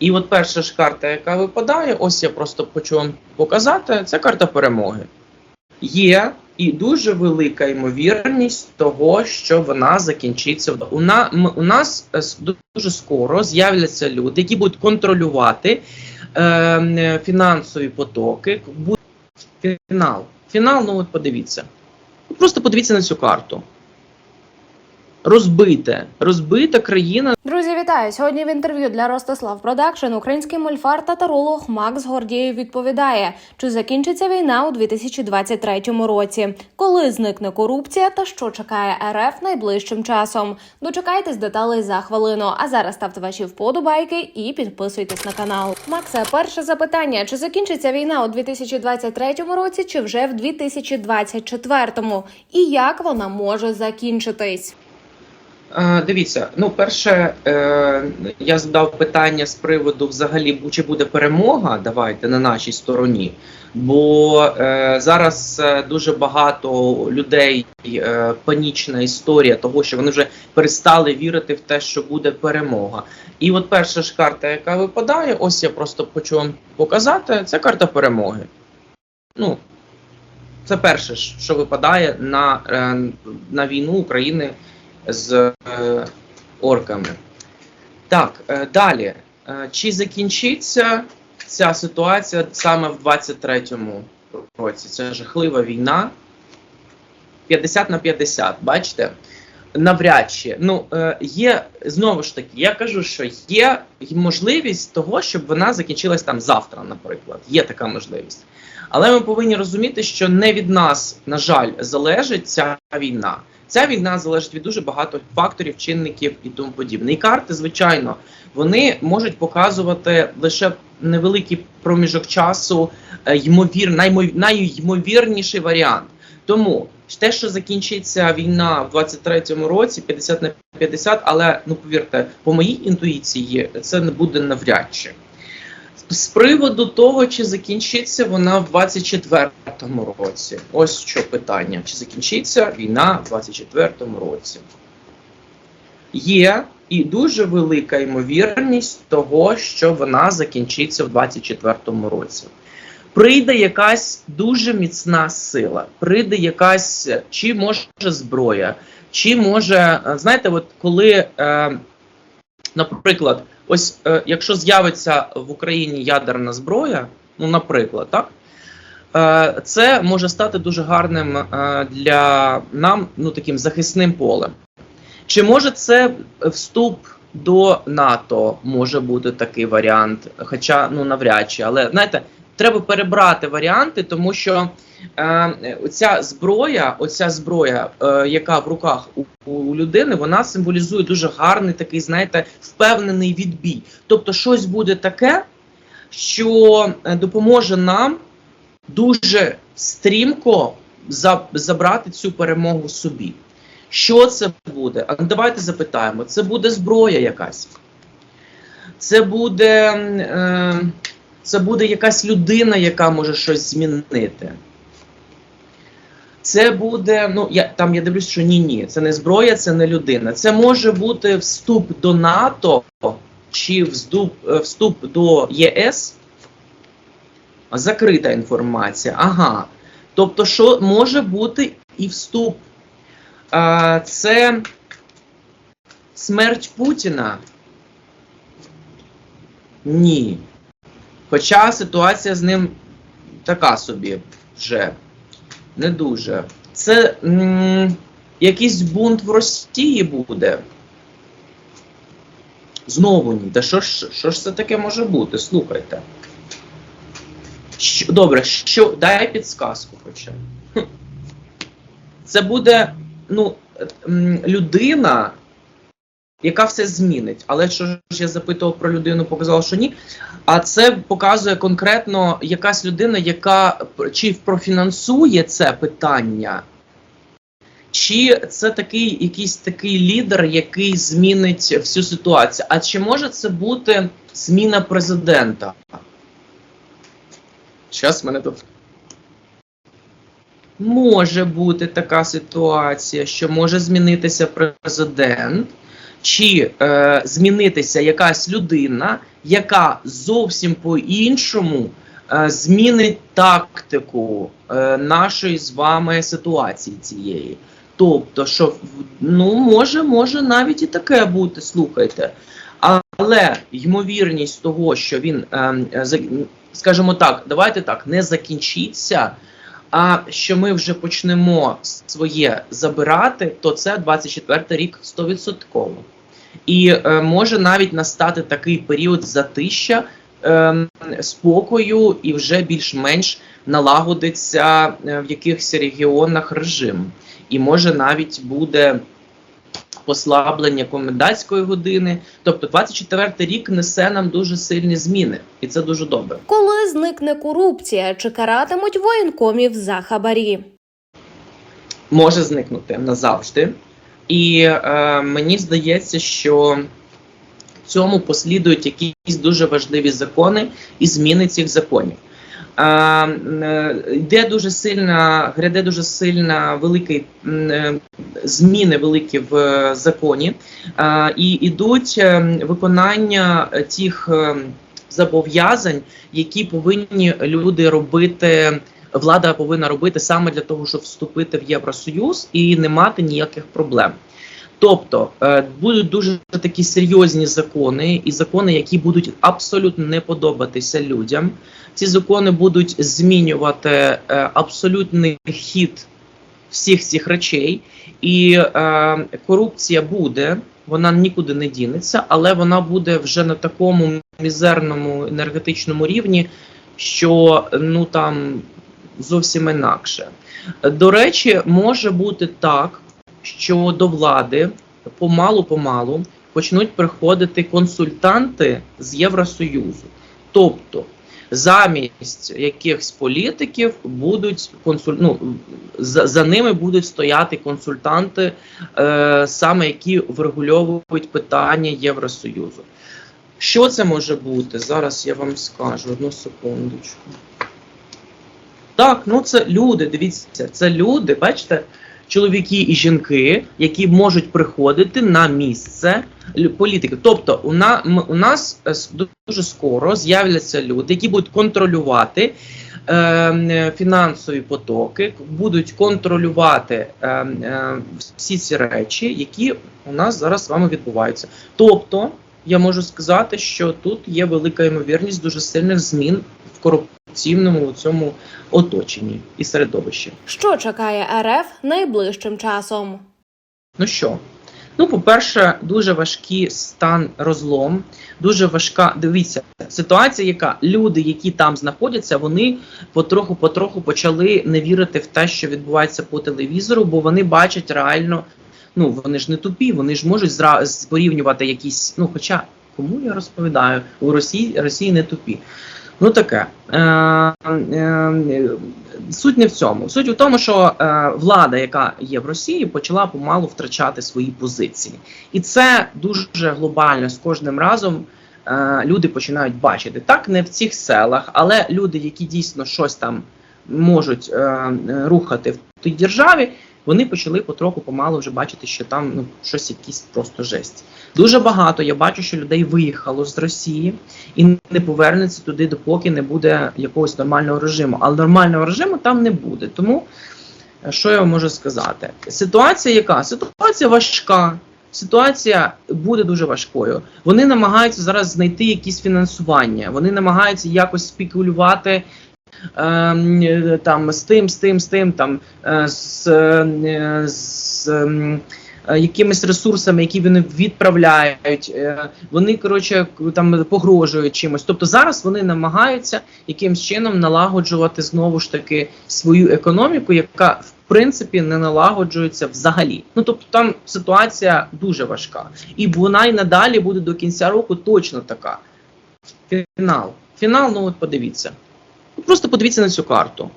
І от перша ж карта, яка випадає, ось я просто хочу вам показати, це карта перемоги. Є і дуже велика ймовірність того, що вона закінчиться. У, на, у нас е, дуже скоро з'являться люди, які будуть контролювати е, фінансові потоки. Буде фінал. Фінал, ну от подивіться. Просто подивіться на цю карту. Розбите, розбита країна Друзі, вітаю! Сьогодні в інтерв'ю для Ростислав Продакшн український мольфар та таролог Макс Гордієв відповідає, чи закінчиться війна у 2023 році, коли зникне корупція та що чекає РФ найближчим часом. Дочекайтесь деталей за хвилину. А зараз ставте ваші вподобайки і підписуйтесь на канал. Максе, перше запитання: чи закінчиться війна у 2023 році, чи вже в 2024? І як вона може закінчитись? Е, Дивіться, ну перше, е, я задав питання з приводу взагалі, чи буде перемога. Давайте на нашій стороні. Бо е, зараз дуже багато людей панічна історія того, що вони вже перестали вірити в те, що буде перемога. І от перша ж карта, яка випадає, ось я просто хочу вам показати, це карта перемоги. Ну, це перше, що випадає на, на війну України з е, орками. Так, е, далі. Е, чи закінчиться ця ситуація саме в 23-му році? Це жахлива війна. 50 на 50, бачите? Навряд чи. Ну, є, знову ж таки, я кажу, що є можливість того, щоб вона закінчилась там завтра, наприклад. Є така можливість. Але ми повинні розуміти, що не від нас, на жаль, залежить ця війна. Ця війна залежить від дуже багато факторів, чинників і тому подібне. І карти, звичайно, вони можуть показувати лише невеликий проміжок часу, е, ймовір, наймов- найймовірніший варіант. Тому те, що закінчиться війна в 23-му році, 50 на 50, але ну повірте, по моїй інтуїції це не буде навряд чи. З приводу того, чи закінчиться вона в 24-му році. Ось що питання: чи закінчиться війна в 24-му році? Є і дуже велика ймовірність того, що вона закінчиться в 24-му році. Прийде якась дуже міцна сила, прийде якась чи може зброя, чи може, знаєте, от коли, е, наприклад, ось е, якщо з'явиться в Україні ядерна зброя, ну, наприклад, так, е, це може стати дуже гарним е, для нам, ну таким захисним полем. Чи може це вступ до НАТО? Може бути такий варіант, хоча ну навряд чи, але знаєте, треба перебрати варіанти, тому що е, оця зброя, оця зброя, е, яка в руках у, у людини, вона символізує дуже гарний такий, знаєте, впевнений відбій. Тобто, щось буде таке, що е, допоможе нам дуже стрімко за, забрати цю перемогу собі. Що це буде? А ну, давайте запитаємо. Це буде зброя якась. Це буде, е, це буде якась людина, яка може щось змінити. Це буде, ну я там я дивлюсь, що ні, ні, це не зброя, це не людина. Це може бути вступ до НАТО чи вступ, е, вступ до ЄС. Закрита інформація. Ага. Тобто, що може бути і вступ. А, це смерть Путіна? Ні. Хоча ситуація з ним така собі вже не дуже. Це якийсь бунт в Росії буде. Знову ні. Та що ж, що ж це таке може бути? Слухайте. Що, добре, що, дай підсказку хоча. Це буде ну, людина, яка все змінить. Але що ж я запитував про людину, показала, що ні. А це показує конкретно якась людина, яка чи профінансує це питання, чи це такий якийсь такий лідер, який змінить всю ситуацію. А чи може це бути зміна президента? Зараз мене тут. Може бути така ситуація, що може змінитися президент, чи е, змінитися якась людина, яка зовсім по-іншому е, змінить тактику е, нашої з вами ситуації цієї. Тобто, що ну може, може навіть і таке бути, слухайте. Але ймовірність того, що він, ем, е, скажімо так, давайте так, не закінчиться, а що ми вже почнемо своє забирати, то це 24 рік 100%. І е, може навіть настати такий період затища, е, спокою і вже більш-менш налагодиться е, в якихось регіонах режим. І може навіть буде послаблення комендантської години. Тобто 24 рік несе нам дуже сильні зміни, і це дуже добре. Коли зникне корупція, чи каратимуть воєнкомів за хабарі? може зникнути назавжди. І е, мені здається, що цьому послідують якісь дуже важливі закони і зміни цих законів. Йде дуже сильна, гряде дуже сильна великий е, зміни великі в е, законі, і йдуть е, виконання тих зобов'язань, які повинні люди робити влада повинна робити саме для того, щоб вступити в Євросоюз і не мати ніяких проблем. Тобто будуть дуже такі серйозні закони, і закони, які будуть абсолютно не подобатися людям. Ці закони будуть змінювати е, абсолютний хід всіх цих речей, і е, корупція буде, вона нікуди не дінеться, але вона буде вже на такому мізерному енергетичному рівні, що ну там зовсім інакше. До речі, може бути так, що до влади помалу-помалу почнуть приходити консультанти з Євросоюзу. Тобто замість якихось політиків будуть консуль... ну, за, за ними будуть стояти консультанти, е, саме які врегульовують питання Євросоюзу. Що це може бути? Зараз я вам скажу одну секундочку. Так, ну це люди, дивіться, це люди, бачите, чоловіки і жінки, які можуть приходити на місце політики. Тобто, у, на, у нас е, дуже скоро з'являться люди, які будуть контролювати е, фінансові потоки, будуть контролювати е, е, всі ці речі, які у нас зараз з вами відбуваються. Тобто, я можу сказати, що тут є велика ймовірність дуже сильних змін в корупційному цьому оточенні і середовищі. Що чекає РФ найближчим часом? Ну що? Ну, по-перше, дуже важкий стан розлом, дуже важка. Дивіться, ситуація, яка люди, які там знаходяться, вони потроху-потроху почали не вірити в те, що відбувається по телевізору, бо вони бачать реально. Ну, вони ж не тупі, вони ж можуть зра... порівнювати якісь. Ну, хоча кому я розповідаю, у Росії Росії не тупі. Ну таке. Е, е, суть не в цьому. Суть у тому, що е, влада, яка є в Росії, почала помалу втрачати свої позиції. І це дуже глобально з кожним разом. Люди починають бачити так, не в цих селах, але люди, які дійсно щось там можуть рухати в тій державі, вони почали потроху помалу вже бачити, що там ну щось якісь просто жесть. Дуже багато я бачу, що людей виїхало з Росії і не повернеться туди, допоки не буде якогось нормального режиму. Але нормального режиму там не буде. Тому е, що я вам можу сказати? Ситуація яка? Ситуація важка. Ситуація буде дуже важкою. Вони намагаються зараз знайти якісь фінансування. Вони намагаються якось спекулювати там з тим, з тим, з тим, там е, з, е, з ем, е, якимись ресурсами, які вони відправляють. Е, Вони коротше там погрожують чимось. Тобто зараз вони намагаються якимось чином налагоджувати знову ж таки свою економіку, яка в принципі не налагоджується взагалі. Ну тобто там ситуація дуже важка, і вона й надалі буде до кінця року точно така. Фінал. Фінал, ну от подивіться. Просто подивіться на цю карту.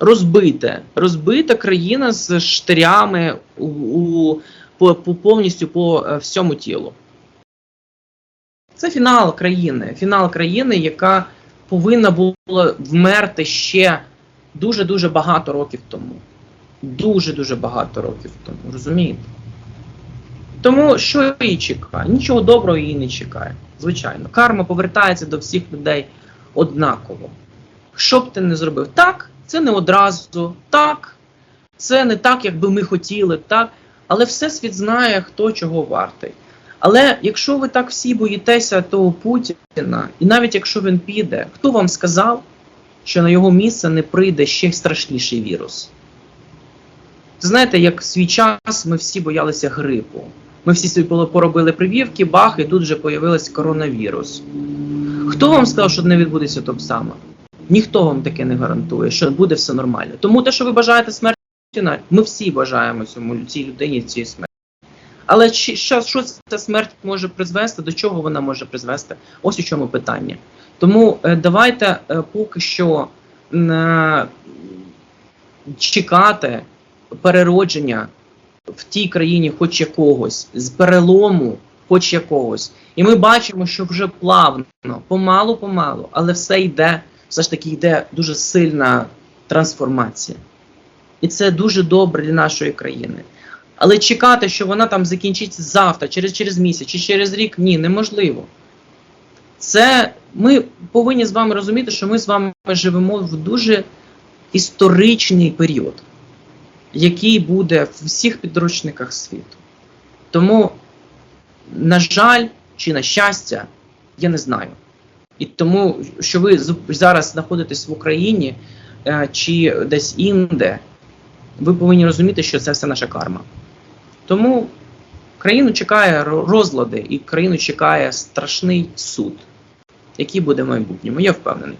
Розбите. Розбита країна з штирями у, у, по, по, повністю по е, всьому тілу. Це фінал країни. Фінал країни, яка повинна була вмерти ще дуже-дуже багато років тому. Дуже-дуже багато років тому. Розумієте? Тому що її чекає? Нічого доброго її не чекає. Звичайно, карма повертається до всіх людей однаково. Що б ти не зробив? Так, це не одразу, так, це не так, як би ми хотіли, так. Але Всесвіт знає, хто чого вартий. Але якщо ви так всі боїтеся того Путіна, і навіть якщо він піде, хто вам сказав, що на його місце не прийде ще страшніший вірус? Знаєте, як в свій час ми всі боялися грипу. Ми всі собі поробили прививки, бах, і тут вже появився коронавірус. Хто вам сказав, що не відбудеться то саме? Ніхто вам таке не гарантує, що буде все нормально. Тому те, що ви бажаєте смерті ми всі бажаємо цьому цій людині цієї смерті. Але що, що ця смерть може призвести, до чого вона може призвести? Ось у чому питання. Тому е, давайте е, поки що е, чекати переродження в тій країні хоч якогось, з перелому хоч якогось. І ми бачимо, що вже плавно, помалу-помалу, але все йде, все ж таки йде дуже сильна трансформація. І це дуже добре для нашої країни. Але чекати, що вона там закінчиться завтра, через, через місяць чи через рік, ні, неможливо. Це ми повинні з вами розуміти, що ми з вами живемо в дуже історичний період, який буде в всіх підручниках світу. Тому, на жаль, чи на щастя, я не знаю. І тому, що ви зараз знаходитесь в Україні е, чи десь інде, ви повинні розуміти, що це все наша карма. Тому країну чекає розлади, і країну чекає страшний суд, який буде в майбутньому. Я впевнений.